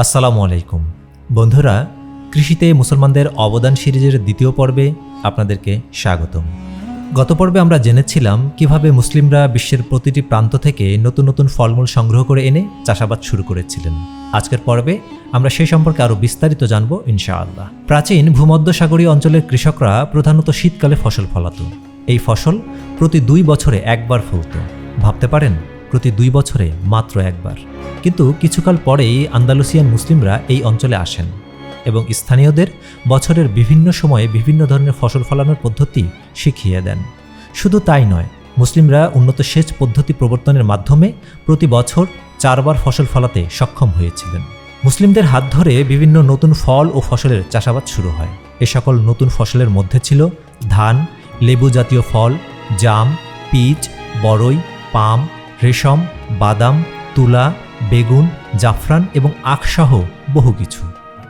আসসালামু আলাইকুম। বন্ধুরা, কৃষিতে মুসলমানদের অবদান সিরিজের দ্বিতীয় পর্বে আপনাদেরকে স্বাগতম। গত পর্বে আমরা জেনেছিলাম কীভাবে মুসলিমরা বিশ্বের প্রতিটি প্রান্ত থেকে নতুন নতুন ফলমূল সংগ্রহ করে এনে চাষাবাদ শুরু করেছিলেন। আজকের পর্বে আমরা সেই সম্পর্কে আরও বিস্তারিত জানব ইনশাআল্লাহ। প্রাচীন ভূমধ্যসাগরীয় অঞ্চলের কৃষকরা প্রধানত শীতকালে ফসল ফলাতো। এই ফসল প্রতি দুই বছরে একবার ফলত। ভাবতে পারেন, প্রতি দুই বছরে মাত্র একবার। কিন্তু কিছুকাল পরেই আন্দালুসিয়ান মুসলিমরা এই অঞ্চলে আসেন এবং স্থানীয়দের বছরের বিভিন্ন সময়ে বিভিন্ন ধরনের ফসল ফলানোর পদ্ধতি শিখিয়ে দেন। শুধু তাই নয়, মুসলিমরা উন্নত সেচ পদ্ধতি প্রবর্তনের মাধ্যমে প্রতি বছর চারবার ফসল ফলাতে সক্ষম হয়েছিলেন। মুসলিমদের হাত ধরে বিভিন্ন নতুন ফল ও ফসলের চাষাবাদ শুরু হয়। এ সকল নতুন ফসলের মধ্যে ছিল ধান, লেবু জাতীয় ফল, জাম, পিচ বড়ই পাম, রেশম, বাদাম, তুলা বেগুন, জাফরান এবং আখসহ বহু কিছু।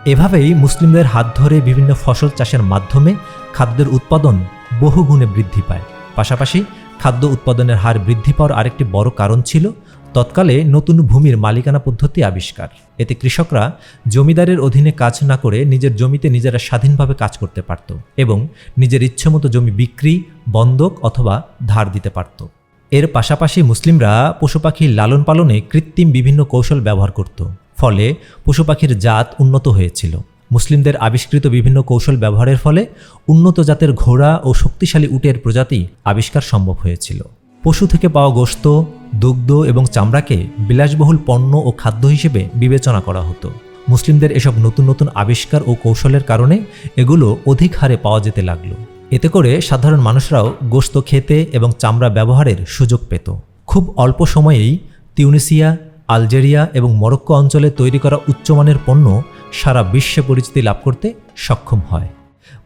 এভাবেই মুসলিমদের হাত ধরে বিভিন্ন ফসল চাষের মাধ্যমে খাদ্যের উৎপাদন বহুগুণে বৃদ্ধি পায়। পাশাপাশি খাদ্য উৎপাদনের হার বৃদ্ধি পাওয়ার আরেকটি বড় কারণ ছিল তৎকালে নতুন ভূমির মালিকানা পদ্ধতি আবিষ্কার। এতে কৃষকরা জমিদারের অধীনে কাজ না করে নিজের জমিতে নিজেরা স্বাধীনভাবে কাজ করতে পারত এবং নিজের ইচ্ছেমতো জমি বিক্রি, বন্ধক অথবা ধার দিতে পারত। এর পাশাপাশি মুসলিমরা পশু পাখির লালন পালনে কৃত্রিম বিভিন্ন কৌশল ব্যবহার করত, ফলে পশু পাখির জাত উন্নত হয়েছিল। মুসলিমদের আবিষ্কৃত বিভিন্ন কৌশল ব্যবহারের ফলে উন্নত জাতের ঘোড়া ও শক্তিশালী উটের প্রজাতি আবিষ্কার সম্ভব হয়েছিল। পশু থেকে পাওয়া গোশত দুগ্ধ এবং চামড়াকে বিলাসবহুল পণ্য ও খাদ্য হিসেবে বিবেচনা করা হতো। মুসলিমদের এসব নতুন নতুন আবিষ্কার ও কৌশলের কারণে এগুলো অধিক হারে পাওয়া যেতে লাগল। এতে করে সাধারণ মানুষরাও গোশত খেতে এবং চামড়া ব্যবহারের সুযোগ পেত। খুব অল্প সময়েই তিউনিসিয়া, আলজেরিয়া এবং মরক্কো অঞ্চলে তৈরি করা উচ্চমানের পণ্য সারা বিশ্বে পরিচিতি লাভ করতে সক্ষম হয়।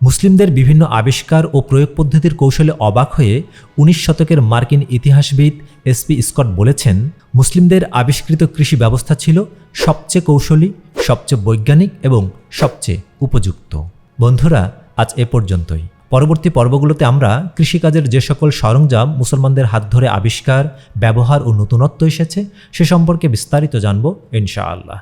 মুসলিমদের বিভিন্ন আবিষ্কার ও প্রয়োগ পদ্ধতির কৌশলে অবাক হয়ে উনিশ শতকের মার্কিন ইতিহাসবিদ এসপি স্কট বলেছেন, মুসলিমদের আবিষ্কৃত কৃষি ব্যবস্থা ছিল সবচেয়ে কৌশলী, সবচেয়ে বৈজ্ঞানিক এবং সবচেয়ে উপযুক্ত। বন্ধুরা, আজ এ পর্যন্তই। পরবর্তী পর্বগুলোতে আমরা কৃষিকাজের যে সকল সরঞ্জাম মুসলমানদের হাত ধরে আবিষ্কার, ব্যবহার ও নতুনত্ব এসেছে, সে সম্পর্কে বিস্তারিত জানব, ইনশাআল্লাহ।